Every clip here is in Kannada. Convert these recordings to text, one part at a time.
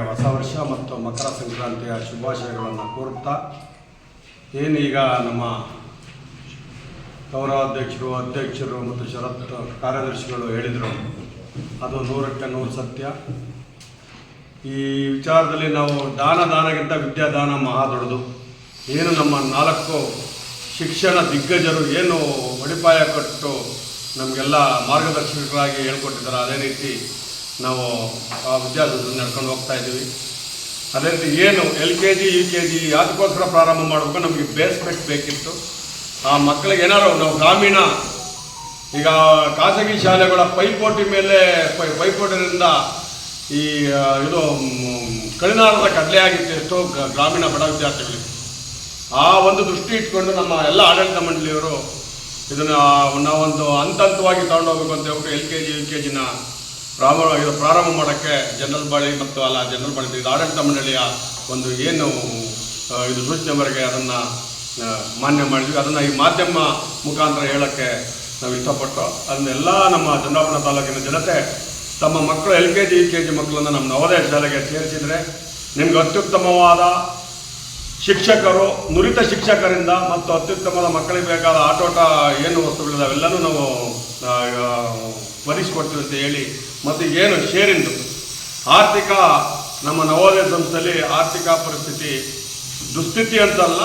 ಹೊಸ ವರ್ಷ ಮತ್ತು ಮಕರ ಸಂಕ್ರಾಂತಿಯ ಶುಭಾಶಯಗಳನ್ನು ಕೋರುತ್ತಾ ಏನೀಗ ನಮ್ಮ ಗೌರವಾಧ್ಯಕ್ಷರು ಅಧ್ಯಕ್ಷರು ಮತ್ತು ಶರತ್ ಕಾರ್ಯದರ್ಶಿಗಳು ಹೇಳಿದರು, ಅದು ನೂರಕ್ಕೆ ನೂರು ಸತ್ಯ. ಈ ವಿಚಾರದಲ್ಲಿ ನಾವು ದಾನ ದಾನಗಿಂತ ವಿದ್ಯಾದಾನ ಮಹಾ ದೊಡ್ಡದು. ಏನು ನಮ್ಮ ನಾಲ್ಕು ಶಿಕ್ಷಣ ದಿಗ್ಗಜರು ಏನು ಅಡಿಪಾಯ ಕೊಟ್ಟು ನಮಗೆಲ್ಲ ಮಾರ್ಗದರ್ಶಕರಾಗಿ ಹೇಳ್ಕೊಟ್ಟಿದ್ದಾರೆ, ಅದೇ ರೀತಿ ನಾವು ಆ ವಿದ್ಯಾರ್ಥಿ ನಡ್ಕೊಂಡು ಹೋಗ್ತಾ ಇದ್ದೀವಿ. ಅದೇ ರೀತಿ ಏನು L K G, U K G ಅದಕ್ಕೋಸ್ಕರ ಪ್ರಾರಂಭ ಮಾಡಬೇಕು ನಮಗೆ ಬೇಸ್ಮೆಂಟ್ ಬೇಕಿತ್ತು. ಆ ಮಕ್ಕಳಿಗೆ ಏನಾದ್ರು ನಾವು ಗ್ರಾಮೀಣ, ಈಗ ಖಾಸಗಿ ಶಾಲೆಗಳ ಪೈಪೋಟಿ ಮೇಲೆ ಪೈಪೋಟಿನಿಂದ ಈ ಇದು ಕಡಿನಾರದ ಕಡಲೆ ಆಗಿತ್ತು ಎಷ್ಟೋ ಗ್ರಾಮೀಣ ಬಡ ವಿದ್ಯಾರ್ಥಿಗಳಿಗೆ. ಆ ಒಂದು ದೃಷ್ಟಿ ಇಟ್ಕೊಂಡು ನಮ್ಮ ಎಲ್ಲ ಆಡಳಿತ ಮಂಡಳಿಯವರು ಇದನ್ನು ನಾವೊಂದು ಹಂತ ಹಂತವಾಗಿ ತಗೊಂಡೋಗ್ಬೇಕು ಅಂತ ಹೇಳ್ಬಿಟ್ಟು L K G, U K ಜಿನ ಪ್ರಾರಂಭ ಇದು ಪ್ರಾರಂಭ ಮಾಡೋಕ್ಕೆ ಜನರಲ್ ಬಾಳಿ ಮತ್ತು ಅಲ್ಲ ಜನರಲ್ ಬಾಡಿ ಇದು ಆಡಳಿತ ಮಂಡಳಿಯ ಒಂದು ಏನು ಇದು ಸೂಚನೆವರೆಗೆ ಅದನ್ನು ಮಾನ್ಯ ಮಾಡಿದ್ವಿ. ಅದನ್ನು ಈ ಮಾಧ್ಯಮ ಮುಖಾಂತರ ಹೇಳೋಕ್ಕೆ ನಾವು ಇಷ್ಟಪಟ್ಟು ಅದನ್ನೆಲ್ಲ ನಮ್ಮ ಚಂದ್ರಾಪುರ ತಾಲೂಕಿನ ಜನತೆ ತಮ್ಮ ಮಕ್ಕಳು L K G, U K G ಮಕ್ಕಳನ್ನು ನಮ್ಮ ನವೋದಯ ಶಾಲೆಗೆ ಸೇರಿಸಿದರೆ ನಿಮ್ಗೆ ಅತ್ಯುತ್ತಮವಾದ ಶಿಕ್ಷಕರು, ನುರಿತ ಶಿಕ್ಷಕರಿಂದ ಮತ್ತು ಅತ್ಯುತ್ತಮದ ಮಕ್ಕಳಿಗೆ ಬೇಕಾದ ಆಟೋಟ ಏನು ವಸ್ತುಗಳಿದೆ ಅವೆಲ್ಲನೂ ನಾವು ಒದಗಿಸ್ಕೊಡ್ತೀವಿ ಅಂತ ಹೇಳಿ ಮತ್ತು ಏನು ಶೇರಿಂದು ಆರ್ಥಿಕ, ನಮ್ಮ ನವೋದಯ ಸಂಸ್ಥೆಯಲ್ಲಿ ಆರ್ಥಿಕ ಪರಿಸ್ಥಿತಿ ದುಸ್ಥಿತಿ ಅಂತಲ್ಲ,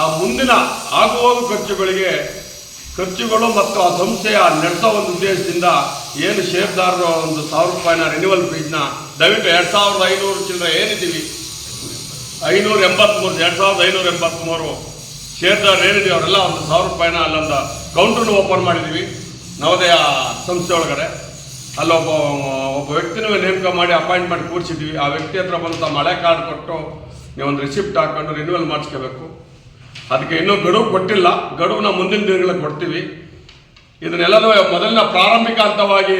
ಆ ಮುಂದಿನ ಆಗುವಾಗ ಖರ್ಚುಗಳಿಗೆ ಖರ್ಚುಗಳು ಮತ್ತು ಆ ಸಂಸ್ಥೆಯ ನಡೆಸೋ ಒಂದು ಉದ್ದೇಶದಿಂದ ಏನು ಶೇರ್ದಾರರು ಒಂದು ಸಾವಿರ ರೂಪಾಯಿನ ರಿನ್ಯೂವಲ್ ಫೀಸ್ನ ದಯವಿಟ್ಟು ಎರಡು ಸಾವಿರದ ಐನೂರು ಚಿಲ್ಲರೆ ಏನಿದ್ದೀವಿ? ಐನೂರ ಎಂಬತ್ತ್ಮೂರು ಎರಡು ಸಾವಿರದ ಐನೂರ ಎಂಬತ್ತ್ಮೂರು ಶೇರ್ದಾರರು ಏನಿದೆ ಅವರೆಲ್ಲ ಒಂದು ಸಾವಿರ ರೂಪಾಯಿನ ಅಲ್ಲೊಂದು ಕೌಂಟ್ರನ್ನು ಓಪನ್ ಮಾಡಿದ್ದೀವಿ ನವೋದಯ ಸಂಸ್ಥೆ ಒಳಗಡೆ ಅಲ್ಲೊಬ್ಬ, ಒಬ್ಬ ವ್ಯಕ್ತಿನೂ ನೇಮಕ ಮಾಡಿ ಅಪಾಯಿಂಟ್ಮೆಂಟ್ ಕೂರಿಸಿದ್ವಿ. ಆ ವ್ಯಕ್ತಿ ಹತ್ರ ಬಂದು ತಮ್ಮ ಹಳೆ ಕಾರ್ಡ್ ಕೊಟ್ಟು ನೀವೊಂದು ರಿಸಿಪ್ಟ್ ಹಾಕೊಂಡು ರಿನ್ಯೂವಲ್ ಮಾಡಿಸ್ಕೋಬೇಕು. ಅದಕ್ಕೆ ಇನ್ನೂ ಗಡುವು ಕೊಟ್ಟಿಲ್ಲ. ಗಡುವನ್ನ ಮುಂದಿನ ದಿನಗಳಲ್ಲಿ ಕೊಡ್ತೀವಿ. ಇದನ್ನೆಲ್ಲನೂ ಮೊದಲಿನ ಪ್ರಾರಂಭಿಕ ಹಂತವಾಗಿ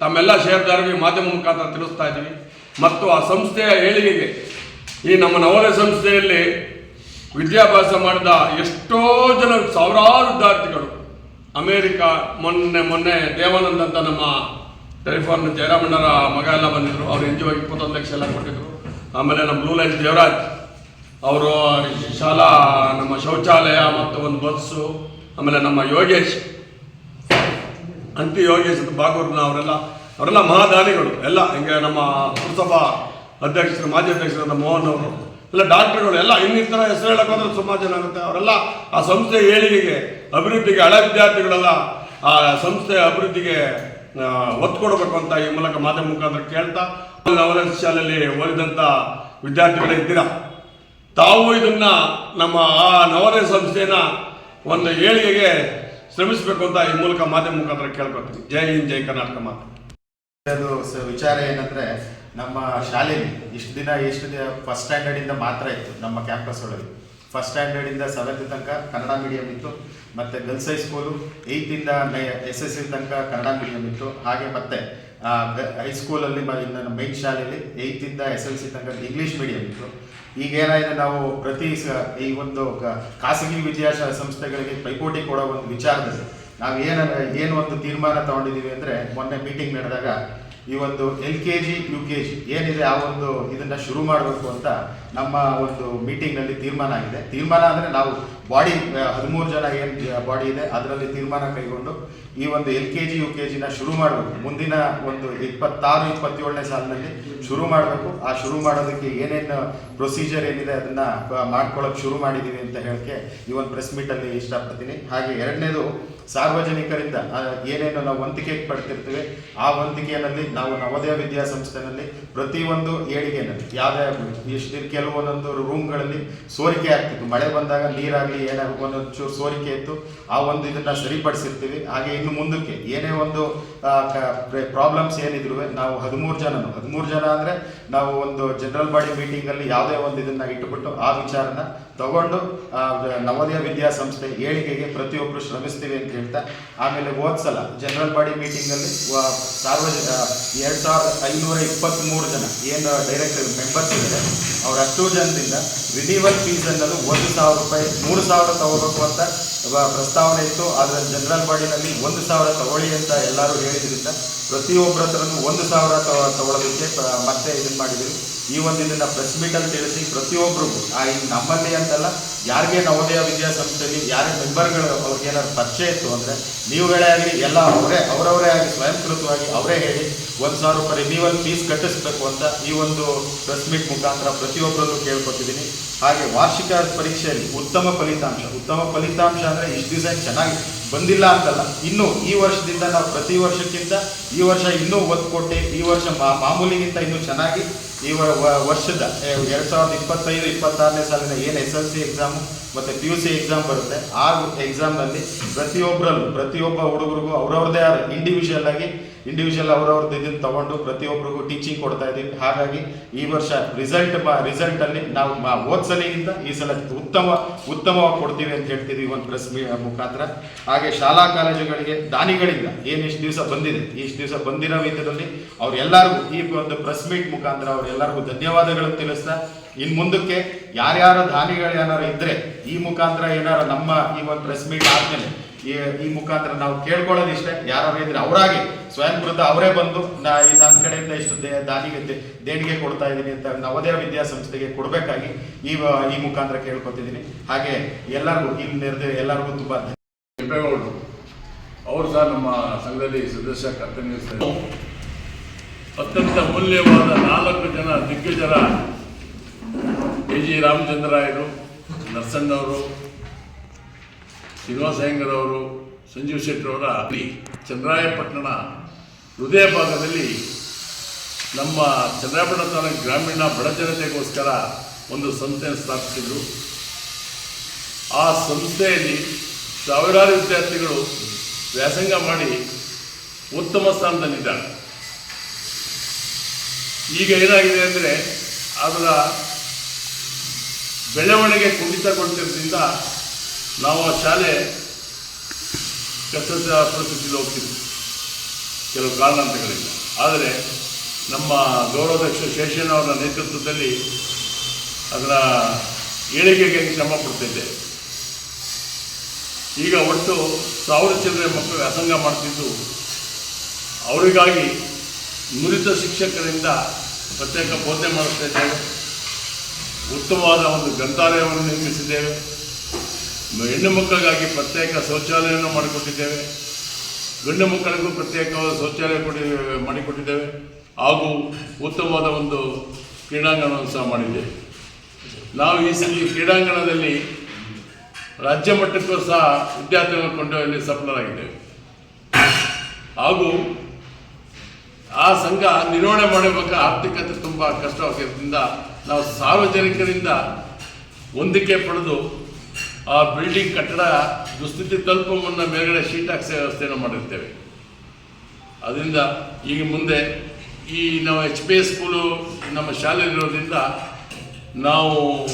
ತಮ್ಮೆಲ್ಲ ಶೇರ್ದಾರಿಗೆ ಮಾಧ್ಯಮ ಮುಖಾಂತರ ತಿಳಿಸ್ತಾ ಇದ್ದೀವಿ. ಮತ್ತು ಆ ಸಂಸ್ಥೆಯ ಏಳಿಗೆಗೆ ಈ ನಮ್ಮ ನವೋದಯ ಸಂಸ್ಥೆಯಲ್ಲಿ ವಿದ್ಯಾಭ್ಯಾಸ ಮಾಡಿದ ಎಷ್ಟೋ ಜನ, ಸಾವಿರಾರು ವಿದ್ಯಾರ್ಥಿಗಳು ಅಮೇರಿಕಾ ಮೊನ್ನೆ ಮೊನ್ನೆ ದೇವಾನಂದ್ ಅಂತ ನಮ್ಮ ಟೆಲಿಫೋನ್ ಜಯರಾಮಣ್ಣರ ಮಗ ಎಲ್ಲ ಬಂದಿದ್ರು. ಅವ್ರು ಎನ್ ಜಿ ಇಪ್ಪತ್ತೊಂದು ಲಕ್ಷ ಎಲ್ಲ ಕೊಟ್ಟಿದ್ರು. ಆಮೇಲೆ ನಮ್ಮ ಬ್ಲೂ ಲೈನ್ ದೇವರಾಜ್ ಅವರು ಶಾಲಾ, ನಮ್ಮ ಶೌಚಾಲಯ ಮತ್ತು ಒಂದು ಬಸ್ಸು ಆಮೇಲೆ ನಮ್ಮ ಯೋಗೇಶ್, ಅಂತಿ ಯೋಗೇಶ್ ಬಾಗೂರ್ನ ಅವರೆಲ್ಲ ಅವರೆಲ್ಲ ಮಹಾದಾನಿಗಳು. ಎಲ್ಲ ಹಿಂಗೆ ನಮ್ಮ ಪುರಸಭಾ ಅಧ್ಯಕ್ಷರು, ಮಾಜಿ ಅಧ್ಯಕ್ಷರಾದ ಮೋಹನ್ ಅವರು, ಎಲ್ಲ ಡಾಕ್ಟರ್ಗಳು, ಎಲ್ಲ ಇನ್ನಿತರ ಹೆಸರು ಹೇಳಕ್ಕೆ ಹೋದ್ರೆ ಸುಮಾರು ಜನ ಆಗುತ್ತೆ ಅವರೆಲ್ಲ ಆ ಸಂಸ್ಥೆ ಏಳಿಗೆಗೆ, ಅಭಿವೃದ್ಧಿಗೆ, ಹಳೆ ವಿದ್ಯಾರ್ಥಿಗಳೆಲ್ಲ ಆ ಸಂಸ್ಥೆ ಅಭಿವೃದ್ಧಿಗೆ ಒತ್ತು ಕೊಡಬೇಕು ಅಂತ ಈ ಮೂಲಕ ಮಾಧ್ಯಮ ಮುಖಾಂತರ ಕೇಳ್ತಾ ನವೋದಯ ಶಾಲೆಯಲ್ಲಿ ಓದಿದಂಥ ವಿದ್ಯಾರ್ಥಿಗಳಿದ್ದೀರಾ ತಾವು ಇದನ್ನ ನಮ್ಮ ಆ ನವೋದಯ ಸಂಸ್ಥೆನ ಒಂದು ಏಳಿಗೆಗೆ ಶ್ರಮಿಸಬೇಕು ಅಂತ ಈ ಮೂಲಕ ಮಾಧ್ಯಮ ಮುಖಾಂತರ ಕೇಳ್ಕೊತೀವಿ ಜೈ ಹಿಂದ್, ಜೈ ಕರ್ನಾಟಕ ಮಾತು. ಅದು ವಿಚಾರ ಏನಂದ್ರೆ, ನಮ್ಮ ಶಾಲೆಯಲ್ಲಿ ಇಷ್ಟು ದಿನ ಎಷ್ಟು ದಿನ ಫಸ್ಟ್ ಸ್ಟ್ಯಾಂಡರ್ಡ್ ಇಂದ ಮಾತ್ರ ಇತ್ತು ನಮ್ಮ ಕ್ಯಾಂಪಸ್ ಒಳಗೆ. ಫಸ್ಟ್ ಸ್ಟ್ಯಾಂಡರ್ಡ್ ಇಂದ ಸೆವೆಂತ್ ತನಕ ಕನ್ನಡ ಮೀಡಿಯಂ ಇತ್ತು. ಮತ್ತೆ ಗರ್ಲ್ಸ್ ಹೈಸ್ಕೂಲು ಏಯ್ತ್ ಇಂದ ಎಸ್ ಎಸ್ ಸಿ ತನಕ ಕನ್ನಡ ಮೀಡಿಯಂ ಇತ್ತು. ಹಾಗೆ ಮತ್ತೆ ಹೈಸ್ಕೂಲಲ್ಲಿ ನನ್ನ ಮೈನ್ ಶಾಲೆಯಲ್ಲಿ ಏಯ್ತ್ ಇಂದ ಎಸ್ ಎಲ್ ಸಿ ತನಕ ಇಂಗ್ಲಿಷ್ ಮೀಡಿಯಂ ಇತ್ತು. ಈಗ ಏನಾಗಿದೆ ನಾವು ಪ್ರತಿ ಈ ಒಂದು ಖಾಸಗಿ ವಿದ್ಯಾಸ ಸಂಸ್ಥೆಗಳಿಗೆ ಪೈಪೋಟಿ ಕೊಡೋ ಒಂದು ವಿಚಾರದಲ್ಲಿ ನಾವು ಏನ ಏನು ಒಂದು ತೀರ್ಮಾನ ತಗೊಂಡಿದ್ದೀವಿ ಅಂದ್ರೆ ಮೊನ್ನೆ ಮೀಟಿಂಗ್ ನಡೆದಾಗ ಈ ಒಂದು L K G, U K G ಏನಿದೆ ಆ ಒಂದು ಇದನ್ನು ಶುರು ಮಾಡಬೇಕು ಅಂತ ನಮ್ಮ ಒಂದು ಮೀಟಿಂಗ್ನಲ್ಲಿ ತೀರ್ಮಾನ ಆಗಿದೆ. ತೀರ್ಮಾನ ಅಂದ್ರೆ ನಾವು ಬಾಡಿ ಹದಿಮೂರು ಜನ ಏನ್ ಬಾಡಿ ಇದೆ, ಅದರಲ್ಲಿ ತೀರ್ಮಾನ ಕೈಗೊಂಡು ಈ ಒಂದು L K G, U K ಜಿನ ಶುರು ಮಾಡಬೇಕು. ಮುಂದಿನ ಒಂದು ಇಪ್ಪತ್ತಾರು, ಇಪ್ಪತ್ತೇಳನೇ ಸಾಲಿನಲ್ಲಿ ಶುರು ಮಾಡಬೇಕು. ಆ ಶುರು ಮಾಡೋದಕ್ಕೆ ಏನೇನು ಪ್ರೊಸೀಜರ್ ಏನಿದೆ ಅದನ್ನ ಮಾಡ್ಕೊಳ್ಳೋಕೆ ಶುರು ಮಾಡಿದ್ದೀವಿ ಅಂತ ಹೇಳಕ್ಕೆ ಈ ಒಂದು ಪ್ರೆಸ್ ಮೀಟಲ್ಲಿ ಇಷ್ಟಪಡ್ತೀನಿ. ಹಾಗೆ ಎರಡನೇದು, ಸಾರ್ವಜನಿಕರಿಂದ ಏನೇನು ನಾವು ವಂತಿಕೆ ಪಡ್ತಿರ್ತೀವಿ, ಆ ವಂತಿಕೆಯಲ್ಲಿ ನಾವು ನವೋದಯ ವಿದ್ಯಾಸಂಸ್ಥೆನಲ್ಲಿ ಪ್ರತಿಯೊಂದು ಏಳಿಗೆನಲ್ಲಿ ಯಾವುದೇ ಎಷ್ಟು ಕೆಲವೊಂದೊಂದು ರೂಮ್ಗಳಲ್ಲಿ ಸೋರಿಕೆ ಆಗ್ತಿತ್ತು. ಮಳೆ ಬಂದಾಗ ನೀರಾಗಲಿ ಏನಾಗ ಒಂದು ಚೂರು ಸೋರಿಕೆ ಇತ್ತು, ಆ ಒಂದು ಇದನ್ನ ಸರಿಪಡಿಸಿರ್ತೀವಿ. ಹಾಗೆ ಇನ್ನು ಮುಂದಕ್ಕೆ ಏನೇ ಒಂದು ಪ್ರಾಬ್ಲಮ್ಸ್ ಏನಿದ್ರು ನಾವು ಹದಿಮೂರು ಜನ ಹದಿಮೂರು ಜನ ಅಂದ್ರೆ ನಾವು ಒಂದು ಜನರಲ್ ಬಾಡಿ ಮೀಟಿಂಗ್ ಅಲ್ಲಿ ಯಾವುದೇ ಒಂದು ಇದನ್ನ ಇಟ್ಟುಬಿಟ್ಟು ಆ ವಿಚಾರನ ತಗೊಂಡು ನವೋದಯ ವಿದ್ಯಾಸಂಸ್ಥೆ ಏಳಿಗೆಗೆ ಪ್ರತಿಯೊಬ್ಬರು ಶ್ರಮಿಸ್ತೀವಿ ಅಂತ ಹೇಳ್ತಾ, ಆಮೇಲೆ ಹೋದ್ಸಲ ಜನರಲ್ ಬಾಡಿ ಮೀಟಿಂಗ್ ಅಲ್ಲಿ, ವ- ಸಾರ್ವಜನಿಕ ಎರಡ್ ಸಾವಿರದ ಐನೂರ ಇಪ್ಪತ್ತ್ಮೂರು ಜನ, ಏನು ಡೈರೆಕ್ಟರ್ ಮೆಂಬರ್ಸ್ ಇದ್ದಾರೆ, ಅವ್ರ ಅಷ್ಟು ಜನದಿಂದ ರಿನಿವಲ್ ಫೀಸ್ ಅನ್ನೋದು ಒಂದು ಸಾವಿರ ರೂಪಾಯಿ, ಮೂರು ಸಾವಿರ ತಗೋಬೇಕು ಅಂತ. ಪ್ರಸ್ತಾವನೆ ಇತ್ತು. ಆದರೆ ಜನರಲ್ ಬಾಡಿನಲ್ಲಿ ಒಂದು ಸಾವಿರ ತಗೊಳ್ಳಿ ಅಂತ ಎಲ್ಲರೂ ಹೇಳಿದ್ರಿಂದ ಪ್ರತಿಯೊಬ್ಬರ ಹತ್ರನೂ ಒಂದು ಸಾವಿರ ತಗೊಳ್ಳೋದಕ್ಕೆ ಮತ್ತೆ ಇದನ್ನು ಮಾಡಿದ್ವಿ ಈ ಒಂದು ಇದನ್ನು ಪ್ರೆಸ್ ಮೀಟಲ್ಲಿ ತಿಳಿಸಿ ಪ್ರತಿಯೊಬ್ಬರಿಗೂ ಆ, ಈ ನಮ್ಮಲ್ಲಿ ಅಂತಲ್ಲ, ಯಾರಿಗೆ ನವೋದಯ ವಿದ್ಯಾಸಂಸ್ಥೆಯಲ್ಲಿ ಯಾರೇ ಮೆಂಬರ್ಗಳು ಅವ್ರಿಗೆ ಏನಾದ್ರು ಪರಿಚಯ ಇತ್ತು ಅಂದರೆ ನೀವುಗಳೇ ಆಗಲಿ, ಎಲ್ಲ ಅವರೇ, ಅವರವರೇ ಆಗಿ ಸ್ವಯಂಕೃತವಾಗಿ ಅವರೇ ಹೇಳಿ ಒಂದು ಸಾವಿರ ರೂಪಾಯಿ ರಿನ್ಯೂವಲ್ ಫೀಸ್ ಕಟ್ಟಿಸ್ಬೇಕು ಅಂತ ಈ ಒಂದು ಪ್ರೆಸ್ ಮೀಟ್ ಮುಖಾಂತರ ಪ್ರತಿಯೊಬ್ಬರಲ್ಲೂ ಕೇಳ್ಕೊತಿದ್ದೀನಿ. ಹಾಗೆ ವಾರ್ಷಿಕ ಪರೀಕ್ಷೆಯಲ್ಲಿ ಉತ್ತಮ ಫಲಿತಾಂಶ ಉತ್ತಮ ಫಲಿತಾಂಶ ಅಂದರೆ ಇಷ್ಟು ದಿವಸ ಚೆನ್ನಾಗಿ ಬಂದಿಲ್ಲ ಅಂತಲ್ಲ. ಇನ್ನು ಈ ವರ್ಷದಿಂದ ನಾವು ಪ್ರತಿ ವರ್ಷಕ್ಕಿಂತ ಈ ವರ್ಷ ಇನ್ನೂ ಒತ್ತು ಕೊಟ್ಟು, ಈ ವರ್ಷ ಮಾಮೂಲಿಗಿಂತ ಇನ್ನೂ ಚೆನ್ನಾಗಿ ಈ ವರ್ಷದ ಎರಡು ಸಾವಿರದ ಇಪ್ಪತ್ತೈದು, ಇಪ್ಪತ್ತಾರನೇ ಸಾಲಿನ ಏನು ಎಸ್ ಎಲ್ ಸಿ ಎಕ್ಸಾಮು ಮತ್ತು ಪಿ ಯು ಸಿ ಎಕ್ಸಾಮ್ ಬರುತ್ತೆ. ಆ ಎಕ್ಸಾಮ್ನಲ್ಲಿ ಪ್ರತಿಯೊಬ್ಬರಲ್ಲೂ ಪ್ರತಿಯೊಬ್ಬ ಹುಡುಗರಿಗೂ ಅವ್ರವ್ರದ್ದೇ ಆದ ಇಂಡಿವಿಜುವಲ್ ಆಗಿ ಇಂಡಿವಿಜುವಲ್ ಅವ್ರವ್ರದ್ದು ಇದನ್ನು ತಗೊಂಡು ಪ್ರತಿಯೊಬ್ಬರಿಗೂ ಟೀಚಿಂಗ್ ಕೊಡ್ತಾ ಇದ್ದೀವಿ ಹಾಗಾಗಿ ಈ ವರ್ಷ ರಿಸಲ್ಟ್ ರಿಸಲ್ಟಲ್ಲಿ ನಾವು ಓದ್ಸಲಿಗಿಂತ ಈ ಸಲ ಉತ್ತಮ, ಉತ್ತಮವಾಗಿ ಕೊಡ್ತೀವಿ ಅಂತ ಹೇಳ್ತೀವಿ ಒಂದು ಪ್ರೆಸ್ ಮೀ, ಮುಖಾಂತರ. ಹಾಗೆ ಶಾಲಾ ಕಾಲೇಜುಗಳಿಗೆ ದಾನಿಗಳಿಂದ ಏನು ಇಷ್ಟು ದಿವಸ ಬಂದಿದೆ, ಇಷ್ಟು ದಿವಸ ಬಂದಿರೋ ವಿಧದಲ್ಲಿ ಅವರೆಲ್ಲರಿಗೂ ಈ ಒಂದು ಪ್ರೆಸ್ ಮೀಟ್ ಮುಖಾಂತರ ಅವರೆಲ್ಲರಿಗೂ ಧನ್ಯವಾದಗಳನ್ನು ತಿಳಿಸ್ತಾ ಇನ್ನು ಮುಂದಕ್ಕೆ ಯಾರ್ಯಾರ ದಾನಿಗಳು ಏನಾರು ಇದ್ದರೆ ಈ ಮುಖಾಂತರ ಏನಾರು ನಮ್ಮ ಈ ಒಂದು ಪ್ರೆಸ್ ಮೀಟ್ ಆದ್ಮೇಲೆ ಈ ಈ ಮುಖಾಂತರ ನಾವು ಕೇಳ್ಕೊಳ್ಳೋದು ಇಷ್ಟೇ. ಯಾರು ಇದ್ರೆ ಅವರಾಗಿ. ಸ್ವಯಂ ವೃದ್ಧ ಅವರೇ ಬಂದು, ನಾ ಈ ನನ್ನ ಕಡೆಯಿಂದ ಇಷ್ಟು ದೇ- ದಾನಿಗೆ ದೇಣಿಗೆ ಕೊಡ್ತಾ ಇದ್ದೀನಿ ಅಂತ ನವೋದಯ ವಿದ್ಯಾಸಂಸ್ಥೆಗೆ ಕೊಡಬೇಕಾಗಿ ಈ ಈ ಮುಖಾಂತರ ಕೇಳ್ಕೊತಿದ್ದೀನಿ. ಹಾಗೆ ಎಲ್ಲರಿಗೂ ಇಲ್ಲಿ ನೆರೆದ ಎಲ್ಲರಿಗೂ ತುಂಬ ಧನ್ಯವಾದಗಳು. ಅವರು ಸಹ ನಮ್ಮ ಸಂಘದಲ್ಲಿ ಸದಸ್ಯ ಕರ್ತವ್ಯ ಅತ್ಯಂತ ಮೌಲ್ಯವಾದ ನಾಲ್ಕು ಜನ ದಿಗ್ಗಜರ ಕೆ ಜಿ ರಾಮಚಂದ್ರಾಯರು ನರಸಣ್ಣವರು ಶ್ರೀನಿವಾಸ ಅಯ್ಯಂಗರವರು ಸಂಜೀವ್ ಶೆಟ್ಟರವರ ಅಲ್ಲಿ ಚಂದ್ರಾಯಪಟ್ಟಣ ಹೃದಯ ಭಾಗದಲ್ಲಿ ನಮ್ಮ ಚಂದ್ರಾಯಪಟ್ಟಣ ತಾಲೂಕು ಗ್ರಾಮೀಣ ಬಡ ಜನತೆಗೋಸ್ಕರ ಒಂದು ಸಂಸ್ಥೆಯನ್ನು ಸ್ಥಾಪಿಸಿದರು. ಆ ಸಂಸ್ಥೆಯಲ್ಲಿ ಸಾವಿರಾರು ವಿದ್ಯಾರ್ಥಿಗಳು ವ್ಯಾಸಂಗ ಮಾಡಿ ಉತ್ತಮ ಸ್ಥಾನದಲ್ಲಿದ್ದಾರೆ. ಈಗ ಏನಾಗಿದೆ ಅಂದರೆ ಅದರ ಬೆಳವಣಿಗೆ ಕುಂಠಿತಗೊಳ್ತಿರೋದ್ರಿಂದ ನಾವು ಆ ಶಾಲೆ ಕಷ್ಟ ಪರಿಸ್ಥಿತಿಯಲ್ಲಿ ಹೋಗ್ತಿದ್ವಿ ಕೆಲವು ಕಾರಣಾಂತರಗಳಿಂದ ಆದರೆ ನಮ್ಮ ಗೌರವಾಧ್ಯಕ್ಷ ಶೇಷನ್ ಅವರ ನೇತೃತ್ವದಲ್ಲಿ ಅದರ ಏಳಿಗೆಗೆ ಶ್ರಮ ಪಡ್ತಿದ್ದೆ ಈಗ ಒಟ್ಟು ಸಾವಿರ ಚಿಲ್ಲರೆ ಮಕ್ಕಳು ವ್ಯಾಸಂಗ ಮಾಡ್ತಿದ್ದು ಅವರಿಗಾಗಿ ನುರಿತ ಶಿಕ್ಷಕರಿಂದ ಪ್ರತ್ಯೇಕ ಬೋಧನೆ ಮಾಡಿಸ್ತಾ ಇದ್ದೇವೆ ಉತ್ತಮವಾದ ಒಂದು ಗ್ರಂಥಾಲಯವನ್ನು ನಿರ್ಮಿಸಿದ್ದೇವೆ ಹೆಣ್ಣು ಮಕ್ಕಳಿಗಾಗಿ ಪ್ರತ್ಯೇಕ ಶೌಚಾಲಯವನ್ನು ಮಾಡಿಕೊಟ್ಟಿದ್ದೇವೆ. ಗಂಡು ಮಕ್ಕಳಿಗೂ ಪ್ರತ್ಯೇಕವಾದ ಶೌಚಾಲಯ ಕೊಡಿ, ಮಾಡಿಕೊಟ್ಟಿದ್ದೇವೆ. ಹಾಗೂ ಉತ್ತಮವಾದ ಒಂದು ಕ್ರೀಡಾಂಗಣವನ್ನು ಸಹ ಮಾಡಿದ್ದೇವೆ ನಾವು ಈ ಸಲ ಕ್ರೀಡಾಂಗಣದಲ್ಲಿ ರಾಜ್ಯ ಮಟ್ಟಕ್ಕೂ ಸಹ ವಿದ್ಯಾರ್ಥಿಗಳನ್ನು ಕೊಂಡೊಯ್ಯಲು ಸಫಲರಾಗಿದ್ದೇವೆ. ಹಾಗೂ ಆ ಸಂಘ ನಿರ್ವಹಣೆ ಮಾಡಬೇಕಾದ ಆರ್ಥಿಕತೆ ತುಂಬ ಕಷ್ಟವಾಗಿರೋದ್ರಿಂದ ನಾವು ಸಾರ್ವಜನಿಕರಿಂದ ಹೊಂದಿಕೆ ಪಡೆದು ಆ ಬಿಲ್ಡಿಂಗ್ ಕಟ್ಟಡ ದುಸ್ಥಿತಿ ತಲುಪುವ ಮುನ್ನ ಮೇಲ್ಗಡೆ ಶೀಟ್ ಹಾಕ್ಸೋ ವ್ಯವಸ್ಥೆಯನ್ನು ಮಾಡಿರ್ತೇವೆ. ಅದರಿಂದ ಈಗ ಮುಂದೆ ಈ ನಾವು ಎಚ್ ಪಿ ಎಸ್ ಸ್ಕೂಲು ನಮ್ಮ ಶಾಲೆ ಇರೋದ್ರಿಂದ ನಾವು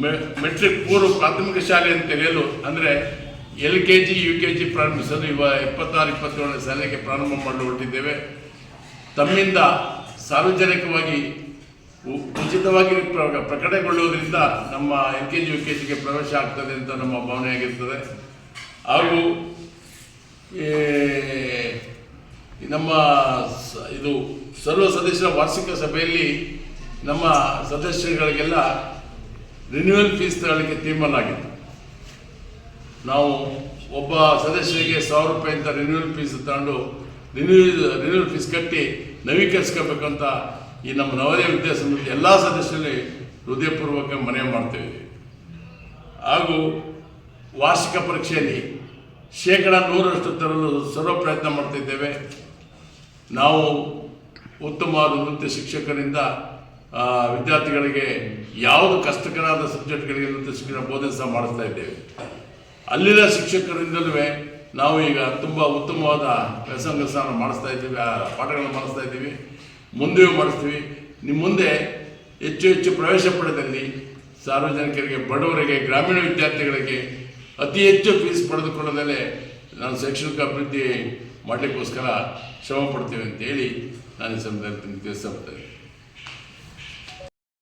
ಮೆ- ಮೆಟ್ರಿಕ್ ಪೂರ್ವ ಪ್ರಾಥಮಿಕ ಶಾಲೆ ಅಂತ ತೆರೆಯಲು, ಅಂದರೆ L K G, U K G ಪ್ರಾರಂಭಿಸಲು ಇವ ಇಪ್ಪತ್ತಾರು, ಇಪ್ಪತ್ತೇಳನೇ ಶಾಲೆಗೆ ಪ್ರಾರಂಭ ಮಾಡಲು ಹೊರಟಿದ್ದೇವೆ. ತಮ್ಮಿಂದ ಸಾರ್ವಜನಿಕವಾಗಿ ಉಚಿತವಾಗಿ ಪ್ರ- ಪ್ರಕಟಗೊಳ್ಳುವುದರಿಂದ ನಮ್ಮ L K G U K ಜಿಗೆ ಪ್ರವೇಶ ಆಗ್ತದೆ ಅಂತ ನಮ್ಮ ಭಾವನೆಯಾಗಿರ್ತದೆ ಹಾಗೂ ನಮ್ಮ ಇದು ಸರ್ವ ಸದಸ್ಯರ ವಾರ್ಷಿಕ ಸಭೆಯಲ್ಲಿ ನಮ್ಮ ಸದಸ್ಯರುಗಳಿಗೆಲ್ಲ ರಿನ್ಯೂವಲ್ ಫೀಸ್ ತಗೊಳ್ಳಿಕ್ಕೆ ತೀರ್ಮಾನ ಆಗಿತ್ತು ನಾವು ಒಬ್ಬ ಸದಸ್ಯರಿಗೆ ಸಾವಿರ ರೂಪಾಯಿ ಅಂತ ರಿನ್ಯೂವಲ್ ಫೀಸ್ ತಗೊಂಡು ರಿನ್ಯೂ ರಿನ್ಯೂವಲ್ ಫೀಸ್ ಕಟ್ಟಿ ನವೀಕರಿಸ್ಕೋಬೇಕಂತ ಈ ನಮ್ಮ ನವೋದಯ ವಿದ್ಯಾಸಂಸ್ಥೆ ಎಲ್ಲ ಸದಸ್ಯರಲ್ಲಿ ಹೃದಯಪೂರ್ವಕ ಮನವಿ ಮಾಡ್ತೇವೆ. ಹಾಗೂ ವಾರ್ಷಿಕ ಪರೀಕ್ಷೆಯಲ್ಲಿ ಶೇಕಡ ನೂರರಷ್ಟು ತರಲು ಸರ್ವ ಪ್ರಯತ್ನ ಮಾಡ್ತಿದ್ದೇವೆ. ನಾವು ಉತ್ತಮವಾದ ನೃತ್ಯ ಶಿಕ್ಷಕರಿಂದ ವಿದ್ಯಾರ್ಥಿಗಳಿಗೆ ಯಾವುದು ಕಷ್ಟಕರಾದ ಸಬ್ಜೆಕ್ಟ್ಗಳಿಗೆ ನೃತ್ಯ ಶಿಕ್ಷಣ ಬೋಧನೆ ಸಹ ಮಾಡಿಸ್ತಾ ಇದ್ದೇವೆ. ಅಲ್ಲಿನ ಶಿಕ್ಷಕರಿಂದಲೂ ನಾವು ಈಗ ತುಂಬ ಉತ್ತಮವಾದ ವ್ಯಾಸಂಗಸವನ್ನು ಮಾಡಿಸ್ತಾ ಇದ್ದೀವಿ ಪಾಠಗಳನ್ನು ಮಾಡಿಸ್ತಾ ಇದ್ದೀವಿ. ಮುಂದೆಯೂ ಮಾಡಿಸ್ತೀವಿ. ನಿಮ್ಮ ಮುಂದೆ ಹೆಚ್ಚು ಹೆಚ್ಚು ಪ್ರವೇಶ ಪಡೆದಲ್ಲಿ ಸಾರ್ವಜನಿಕರಿಗೆ, ಬಡವರಿಗೆ, ಗ್ರಾಮೀಣ ವಿದ್ಯಾರ್ಥಿಗಳಿಗೆ ಅತಿ ಹೆಚ್ಚು ಫೀಸ್ ಪಡೆದುಕೊಳ್ಳದಲ್ಲೇ ನಾನು ಶೈಕ್ಷಣಿಕ ಅಭಿವೃದ್ಧಿ ಮಾಡಲಿಕ್ಕೋಸ್ಕರ ಶ್ರಮ ಪಡ್ತೇವೆ ಅಂತೇಳಿ ನಾನು ಈ ಸಂದರ್ಭದಲ್ಲಿ